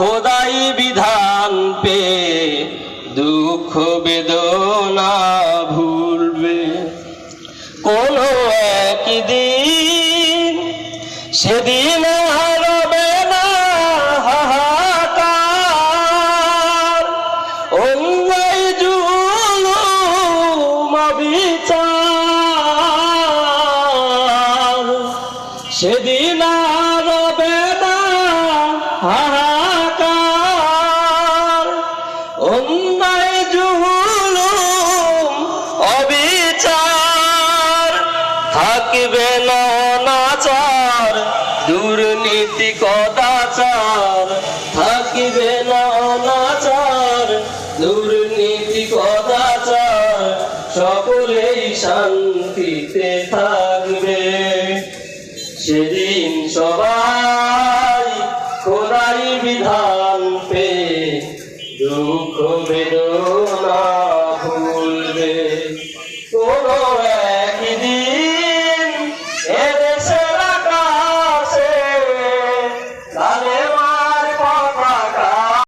খোদাই বিধান পে দুঃখ বেদনা ভুলবে। কোনো একদিন সেদিন হারবে না হাহাকার। অন্যায় জুলুম বিচার সেদিন হারবে না হাহাকার। অন্যায় জুলুম অবিচার থাকবে নাচার দুর্নীতি কদাচার থাকিবে নাচার দুর্নীতি কদাচার সকলেই সেদিন সবাই খোদাই বিধান পে দুঃখ বেদনা ভুলবে। কোনো